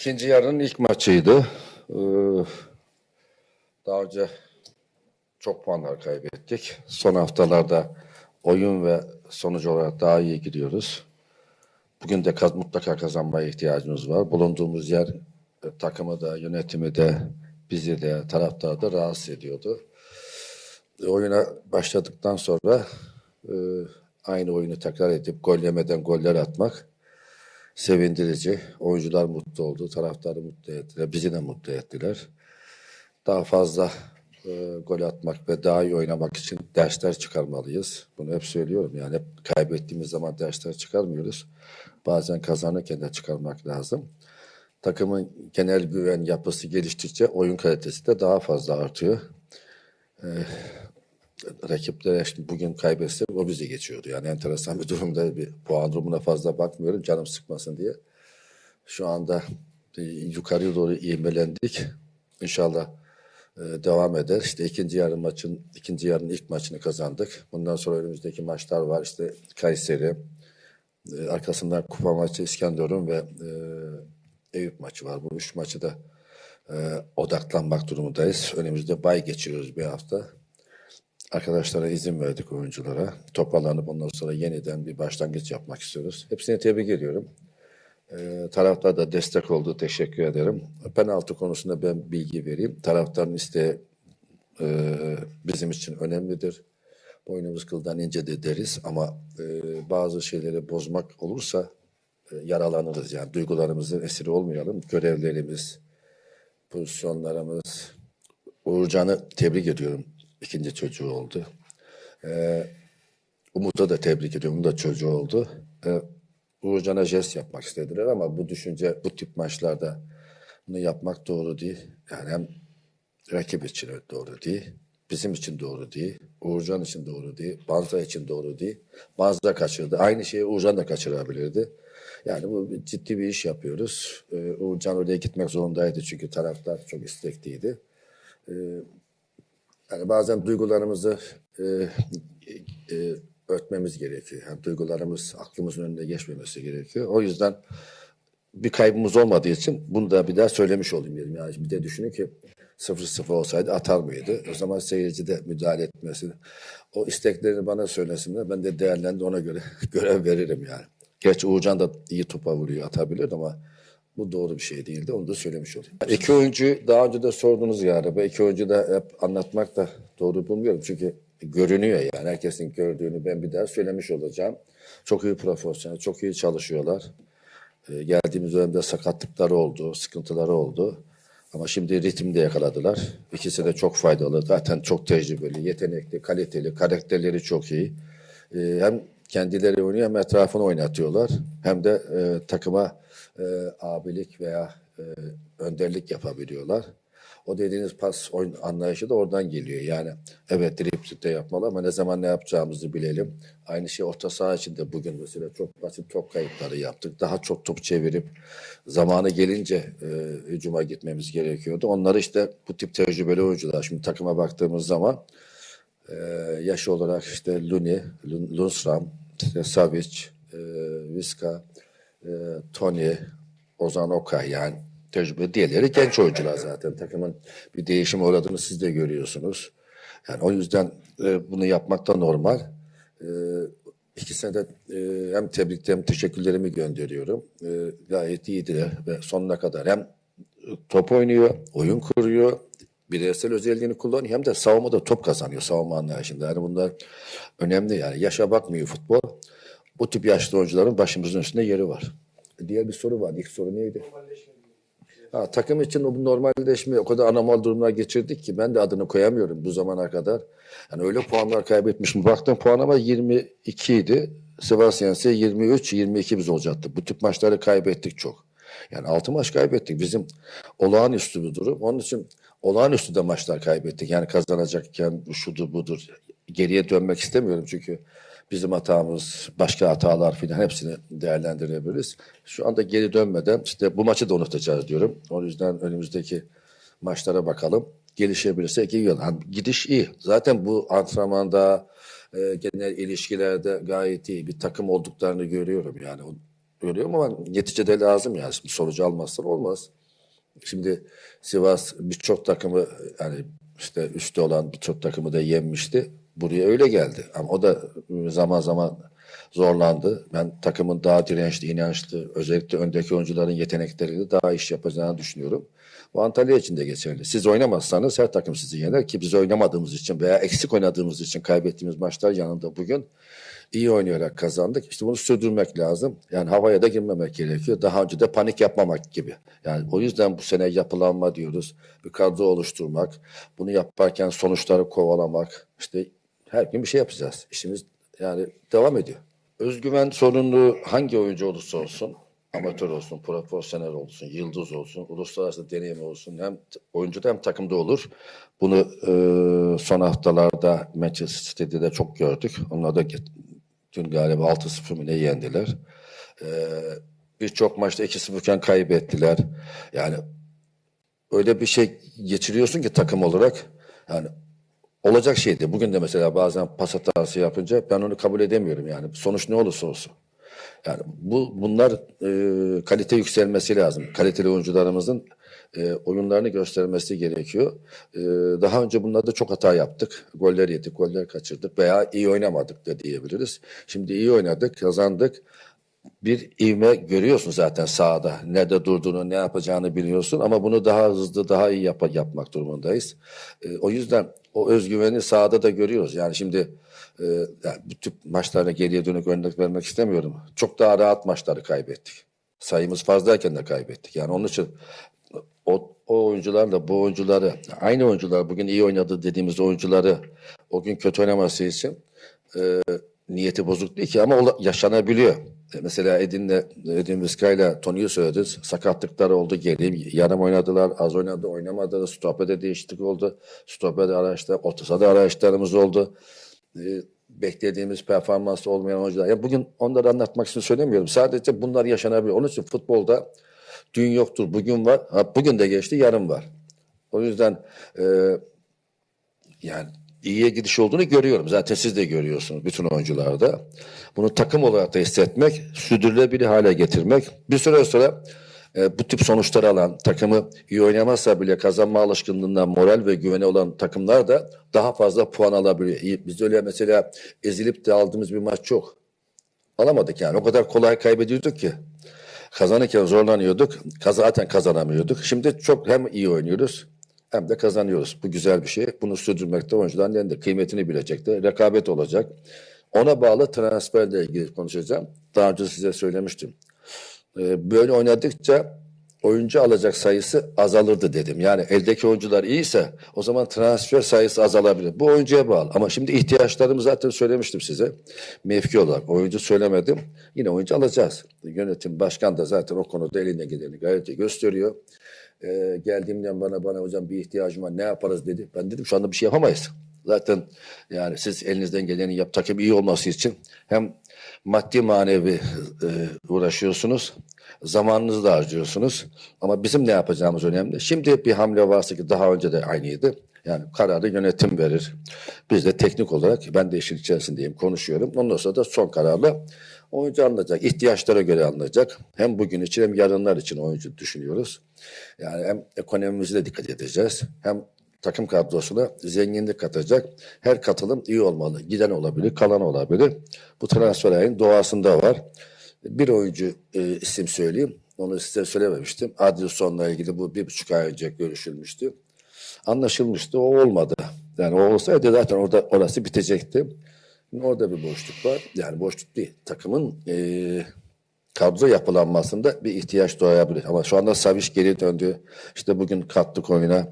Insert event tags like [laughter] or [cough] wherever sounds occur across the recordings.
İkinci yarının ilk maçıydı. Ee, daha önce çok puanlar kaybettik. Son haftalarda oyun ve sonuç olarak daha iyi gidiyoruz. Bugün de kaz, mutlaka kazanmaya ihtiyacımız var. Bulunduğumuz yer e, takımı da, yönetimi de, bizi de, taraftarı da rahatsız ediyordu. E, oyuna başladıktan sonra e, aynı oyunu tekrar edip gol yemeden goller atmak sevindirici. Oyuncular mutlu oldu, taraftarı mutlu ettiler, bizi de mutlu ettiler. Daha fazla e, gol atmak ve daha iyi oynamak için dersler çıkarmalıyız. Bunu hep söylüyorum yani hep kaybettiğimiz zaman dersler çıkarmıyoruz. Bazen kazanırken de çıkarmak lazım. Takımın genel güven yapısı geliştikçe oyun kalitesi de daha fazla artıyor. E, rakiplere şimdi bugün kaybetsek o bizi geçiyordu. Yani enteresan bir durumda bir puan durumuna fazla bakmıyorum canım sıkmasın diye. Şu anda e, yukarıya doğru ivmelendik. İnşallah e, devam eder. İşte ikinci yarın maçın ikinci yarın ilk maçını kazandık. Bundan sonra önümüzdeki maçlar var. İşte Kayseri, e, arkasından kupa maçı İskenderun ve Eyüp maçı var. Bu üç maçı da odaklanmak durumundayız. Önümüzde bay geçiriyoruz bir hafta. Arkadaşlara izin verdik oyunculara. Toparlanıp ondan sonra yeniden bir başlangıç yapmak istiyoruz. Hepsine tebrik ediyorum. Ee, taraftar da destek oldu. Teşekkür ederim. Penaltı konusunda ben bilgi vereyim. Taraftarın isteği e, bizim için önemlidir. Boynumuz kıldan incedir deriz ama e, bazı şeyleri bozmak olursa e, yaralanırız. Yani duygularımızın esiri olmayalım. Görevlerimiz, pozisyonlarımız. Uğurcan'ı tebrik ediyorum. İkinci çocuğu oldu. Ee, Umut'a da tebrik ediyorum. Da çocuğu oldu. Ee, Uğurcan'a jest yapmak istediler ama bu düşünce bu tip maçlarda bunu yapmak doğru değil. Yani hem rakip için doğru değil. Bizim için doğru değil. Uğurcan için doğru değil. Banza için doğru değil. Banza kaçırdı. Aynı şeyi Uğurcan da kaçırabilirdi. Yani bu ciddi bir iş yapıyoruz. Ee, Uğurcan oraya gitmek zorundaydı çünkü taraftar çok istekliydi. Ee, yani bazen duygularımızı e, e, örtmemiz gerekiyor. Yani duygularımız aklımızın önünde geçmemesi gerekiyor. O yüzden bir kaybımız olmadığı için bunu da bir daha söylemiş olayım dedim. Yani bir de düşünün ki 0-0 olsaydı atar mıydı? O zaman seyirci de müdahale etmesi. O isteklerini bana söylesinler. Ben de değerlendi ona göre [laughs] görev veririm yani. Gerçi Uğurcan da iyi topa vuruyor atabilir ama bu doğru bir şey değildi. Onu da söylemiş olayım. İki oyuncu daha önce de sordunuz galiba. İki oyuncu da hep anlatmak da doğru bulmuyorum. Çünkü görünüyor yani. Herkesin gördüğünü ben bir daha söylemiş olacağım. Çok iyi profesyonel, çok iyi çalışıyorlar. Ee, geldiğimiz dönemde sakatlıkları oldu, sıkıntıları oldu. Ama şimdi ritimde yakaladılar. İkisi de çok faydalı. Zaten çok tecrübeli, yetenekli, kaliteli, karakterleri çok iyi. Ee, hem kendileri oynuyor hem etrafını oynatıyorlar. Hem de e, takıma e, abilik veya e, önderlik yapabiliyorlar. O dediğiniz pas oyun anlayışı da oradan geliyor. Yani evet driplik de yapmalı ama ne zaman ne yapacağımızı bilelim. Aynı şey orta saha için de bugün mesela çok basit top kayıpları yaptık. Daha çok top çevirip zamanı gelince e, hücuma gitmemiz gerekiyordu. Onları işte bu tip tecrübeli oyuncular. Şimdi takıma baktığımız zaman e, yaş olarak işte Luni, Lundstram, işte Savic, e, Viska, e, Tony, Ozan Okay yani tecrübe diğerleri genç oyuncular zaten. Takımın bir değişim uğradığını siz de görüyorsunuz. Yani o yüzden e, bunu yapmak da normal. E, ikisine de e, hem tebrik hem teşekkürlerimi gönderiyorum. E, gayet iyiydi ve sonuna kadar hem top oynuyor, oyun kuruyor, bireysel özelliğini kullanıyor hem de savunmada top kazanıyor savunma anlayışında. Yani bunlar önemli yani. Yaşa bakmıyor futbol. Bu tip yaşlı oyuncuların başımızın üstünde yeri var. Diğer bir soru var. İlk soru neydi? Ha, takım için o normalleşme o kadar anormal durumlar geçirdik ki ben de adını koyamıyorum bu zamana kadar. Yani öyle puanlar kaybetmişim. Baktım puanlama 22 idi. Sivas Yense 23, 22 biz olacaktı. Bu tip maçları kaybettik çok. Yani altı maç kaybettik. Bizim olağanüstü bir durum. Onun için olağanüstü de maçlar kaybettik. Yani kazanacakken şudur budur. Geriye dönmek istemiyorum çünkü bizim hatamız, başka hatalar filan hepsini değerlendirebiliriz. Şu anda geri dönmeden işte bu maçı da unutacağız diyorum. O yüzden önümüzdeki maçlara bakalım. Gelişebilirse iyi yol. Yani gidiş iyi. Zaten bu antrenmanda e, genel ilişkilerde gayet iyi bir takım olduklarını görüyorum. Yani görüyorum ama neticede lazım yani. Şimdi sonucu almazsan olmaz. Şimdi Sivas birçok takımı yani işte üstte olan birçok takımı da yenmişti. Buraya öyle geldi. Ama o da zaman zaman zorlandı. Ben takımın daha dirençli, inançlı, özellikle öndeki oyuncuların yetenekleriyle daha iş yapacağını düşünüyorum. Bu Antalya için de geçerli. Siz oynamazsanız her takım sizi yener ki biz oynamadığımız için veya eksik oynadığımız için kaybettiğimiz maçlar yanında bugün iyi oynayarak kazandık. İşte bunu sürdürmek lazım. Yani havaya da girmemek gerekiyor. Daha önce de panik yapmamak gibi. Yani o yüzden bu sene yapılanma diyoruz. Bir kadro oluşturmak. Bunu yaparken sonuçları kovalamak. İşte her gün bir şey yapacağız. İşimiz yani devam ediyor. Özgüven sorunlu hangi oyuncu olursa olsun amatör olsun, profesyonel olsun, yıldız olsun, uluslararası deneyimi olsun hem oyuncuda hem takımda olur. Bunu e, son haftalarda Manchester City'de de çok gördük. Onlar da dün galiba 6-0 mı yendiler. E, Birçok maçta 2-0 iken kaybettiler. Yani öyle bir şey geçiriyorsun ki takım olarak yani olacak şeydi. Bugün de mesela bazen pas hatası yapınca ben onu kabul edemiyorum yani. Sonuç ne olursa olsun. Yani bu bunlar e, kalite yükselmesi lazım. Kaliteli oyuncularımızın e, oyunlarını göstermesi gerekiyor. E, daha önce bunlarda çok hata yaptık. Goller yedik, goller kaçırdık veya iyi oynamadık da diyebiliriz. Şimdi iyi oynadık, kazandık. Bir ivme görüyorsun zaten sahada. Nerede durduğunu, ne yapacağını biliyorsun ama bunu daha hızlı, daha iyi yap yapmak durumundayız. E, o yüzden o özgüveni sahada da görüyoruz. Yani şimdi e, yani bu tip maçlara geriye dönük örnek vermek istemiyorum. Çok daha rahat maçları kaybettik. Sayımız fazlayken de kaybettik. Yani onun için o, o oyuncularla bu oyuncuları, aynı oyuncular bugün iyi oynadı dediğimiz oyuncuları o gün kötü oynaması için e, niyeti bozuk değil ki ama ola- yaşanabiliyor. E, Mesela Edin'le, Edin Vizca'yla Tony'yi söylediniz. Sakatlıklar oldu geri. Yarım oynadılar, az oynadı, oynamadı. Stopede değişiklik oldu. Stopede araçlar, orta araçlarımız oldu. E, beklediğimiz performans olmayan oyuncular. Ya bugün onları anlatmak için söylemiyorum. Sadece bunlar yaşanabiliyor. Onun için futbolda dün yoktur, bugün var. Ha, bugün de geçti, yarın var. O yüzden e, yani iyiye gidiş olduğunu görüyorum. Zaten siz de görüyorsunuz bütün oyuncularda. Bunu takım olarak da hissetmek, sürdürülebilir hale getirmek. Bir süre sonra e, bu tip sonuçları alan, takımı iyi oynamazsa bile kazanma alışkınlığından moral ve güveni olan takımlar da daha fazla puan alabiliyor. İyi, Biz öyle mesela ezilip de aldığımız bir maç yok. Alamadık yani. O kadar kolay kaybediyorduk ki. Kazanırken zorlanıyorduk. Zaten kazanamıyorduk. Şimdi çok hem iyi oynuyoruz hem de kazanıyoruz. Bu güzel bir şey. Bunu sürdürmekte oyuncuların elinde. Kıymetini bilecekler. Rekabet olacak. Ona bağlı transferle ilgili konuşacağım. Daha önce size söylemiştim. Ee, böyle oynadıkça oyuncu alacak sayısı azalırdı dedim. Yani eldeki oyuncular iyiyse o zaman transfer sayısı azalabilir. Bu oyuncuya bağlı. Ama şimdi ihtiyaçlarımı zaten söylemiştim size. Mevki olarak oyuncu söylemedim. Yine oyuncu alacağız. Yönetim başkan da zaten o konuda eline geleni gayet gösteriyor. Ee, geldiğimden bana bana hocam bir ihtiyacım var ne yaparız dedi. Ben dedim şu anda bir şey yapamayız. Zaten yani siz elinizden geleni yap takım iyi olması için hem maddi manevi e, uğraşıyorsunuz. Zamanınızı da harcıyorsunuz. Ama bizim ne yapacağımız önemli. Şimdi bir hamle varsa ki daha önce de aynıydı. Yani kararı yönetim verir. Biz de teknik olarak ben de işin içerisindeyim konuşuyorum. Ondan sonra da son kararla oyuncu alınacak. ihtiyaçlara göre alınacak. Hem bugün için hem yarınlar için oyuncu düşünüyoruz. Yani hem ekonomimize dikkat edeceğiz. Hem takım kadrosuna zenginlik katacak. Her katılım iyi olmalı. Giden olabilir, kalan olabilir. Bu transfer ayın doğasında var. Bir oyuncu e, isim söyleyeyim. Onu size söylememiştim. Adilson'la ilgili bu bir buçuk ay önce görüşülmüştü. Anlaşılmıştı. O olmadı. Yani o olsaydı zaten orada orası bitecekti. Şimdi orada bir boşluk var. Yani boşluk değil. Takımın e, kadro yapılanmasında bir ihtiyaç doğabilir. Ama şu anda Savic geri döndü. İşte bugün kattık oyuna.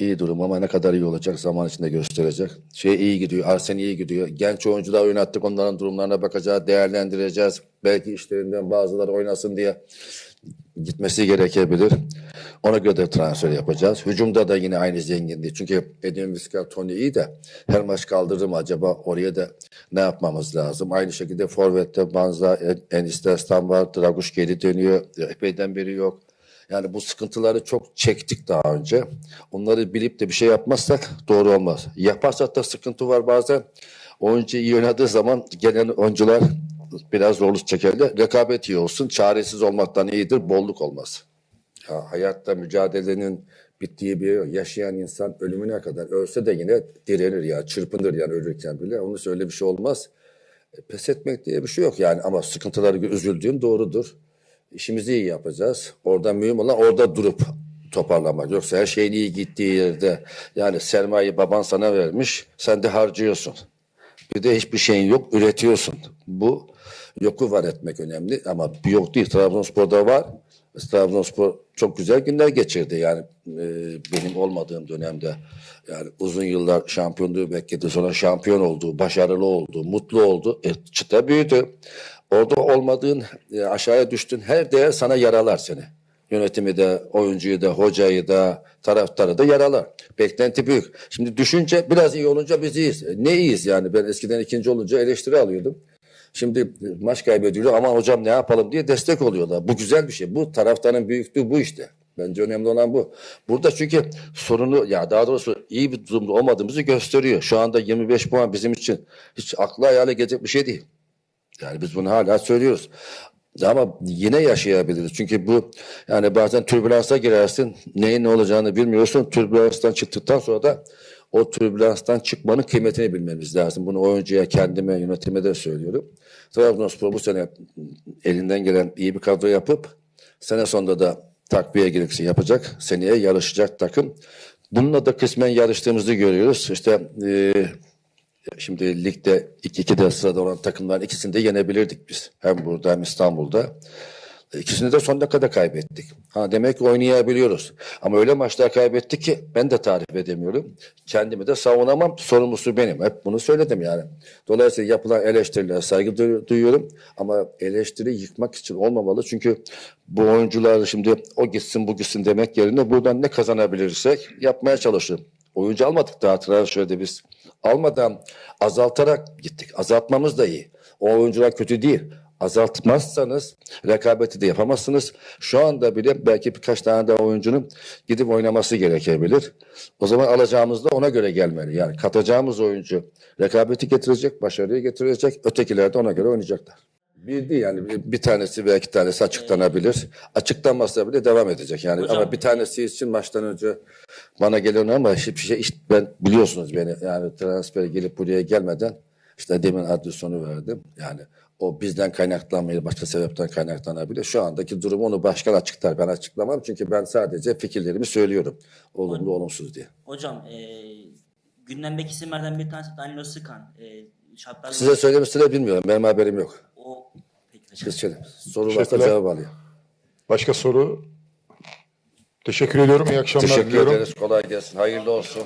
İyi durum ama ne kadar iyi olacak zaman içinde gösterecek. Şey iyi gidiyor, Arsen iyi gidiyor. Genç oyuncular oynattık, onların durumlarına bakacağız, değerlendireceğiz. Belki işlerinden bazıları oynasın diye gitmesi gerekebilir. Ona göre de transfer yapacağız. Hücumda da yine aynı zenginliği. Çünkü Edin Vizca, Tony iyi de her maç kaldırır mı acaba? Oraya da ne yapmamız lazım? Aynı şekilde Forvet'te Banza, En- Enis Destan var. Draguş geri dönüyor. Epeyden beri yok. Yani bu sıkıntıları çok çektik daha önce. Onları bilip de bir şey yapmazsak doğru olmaz. Yaparsak da sıkıntı var bazen. Oyuncu iyi oynadığı zaman gelen oyuncular biraz zorluk çekerler. Rekabet iyi olsun. Çaresiz olmaktan iyidir. Bolluk olmaz. Ya hayatta mücadelenin bittiği bir. Yaşayan insan ölümüne kadar ölse de yine direnir ya. Çırpınır yani ölürken bile. Onun öyle bir şey olmaz. E, Pes etmek diye bir şey yok yani ama sıkıntıları üzüldüğüm doğrudur. İşimizi iyi yapacağız. Orada mühim olan orada durup toparlamak. Yoksa her şeyin iyi gittiği yerde yani sermayeyi baban sana vermiş sen de harcıyorsun. Bir de hiçbir şeyin yok üretiyorsun. Bu yoku var etmek önemli ama bir yok değil. Trabzonspor'da var. Trabzonspor çok güzel günler geçirdi yani e, benim olmadığım dönemde. Yani uzun yıllar şampiyonluğu bekledi. Sonra şampiyon oldu, başarılı oldu, mutlu oldu. E, çıta büyüdü. Orada olmadığın, e, aşağıya düştün her değer sana yaralar seni. Yönetimi de, oyuncuyu da, hocayı da, taraftarı da yaralar. Beklenti büyük. Şimdi düşünce biraz iyi olunca biz iyiyiz. E, Ne iyiyiz yani? Ben eskiden ikinci olunca eleştiri alıyordum. Şimdi maç kaybediyor ama hocam ne yapalım diye destek oluyorlar. Bu güzel bir şey. Bu taraftarın büyüklüğü bu işte. Bence önemli olan bu. Burada çünkü sorunu ya daha doğrusu iyi bir durumda olmadığımızı gösteriyor. Şu anda 25 puan bizim için hiç akla hayale gelecek bir şey değil. Yani biz bunu hala söylüyoruz. Ama yine yaşayabiliriz. Çünkü bu yani bazen türbülansa girersin. Neyin ne olacağını bilmiyorsun. Türbülanstan çıktıktan sonra da o türbülanstan çıkmanın kıymetini bilmemiz lazım. Bunu oyuncuya, kendime, yönetime de söylüyorum. Trabzonspor bu sene elinden gelen iyi bir kadro yapıp sene sonunda da takviye gerekirse yapacak. Seneye yarışacak takım. Bununla da kısmen yarıştığımızı görüyoruz. İşte eee Şimdi ligde 2-2'de sırada olan takımların ikisini de yenebilirdik biz. Hem burada hem İstanbul'da. İkisini de son dakikada kaybettik. Ha demek ki oynayabiliyoruz. Ama öyle maçlar kaybettik ki ben de tarif edemiyorum. Kendimi de savunamam. Sorumlusu benim. Hep bunu söyledim yani. Dolayısıyla yapılan eleştirilere saygı duy- duyuyorum. Ama eleştiri yıkmak için olmamalı. Çünkü bu oyuncular şimdi o gitsin bu gitsin demek yerine buradan ne kazanabilirsek yapmaya çalışıyorum. Oyuncu almadık daha transferde biz. Almadan azaltarak gittik. Azaltmamız da iyi. O oyuncular kötü değil. Azaltmazsanız rekabeti de yapamazsınız. Şu anda bile belki birkaç tane daha oyuncunun gidip oynaması gerekebilir. O zaman alacağımız da ona göre gelmeli. Yani katacağımız oyuncu rekabeti getirecek, başarıyı getirecek. Ötekiler de ona göre oynayacaklar. Bir değil yani bir, bir tanesi veya iki tanesi açıklanabilir. Açıklanmazsa bile devam edecek. Yani Hocam- ama bir tanesi için maçtan önce bana gelen ama hiçbir şey işte ben biliyorsunuz beni yani transfer gelip buraya gelmeden işte demin adresonu verdim. Yani o bizden kaynaklanmayı başka sebepten kaynaklanabilir. Şu andaki durumu onu başkan açıklar. Ben açıklamam çünkü ben sadece fikirlerimi söylüyorum. Olumlu olumsuz diye. Hocam e, gündemdeki isimlerden bir tanesi Danilo Sıkan. E, şartlar Size söylemişsiniz bilmiyorum. Benim haberim yok. o peki. Siz söyleyin. Soru varsa cevap alayım. Başka soru? Teşekkür ediyorum. İyi akşamlar Teşekkür diliyorum. ederiz. Kolay gelsin. Hayırlı olsun.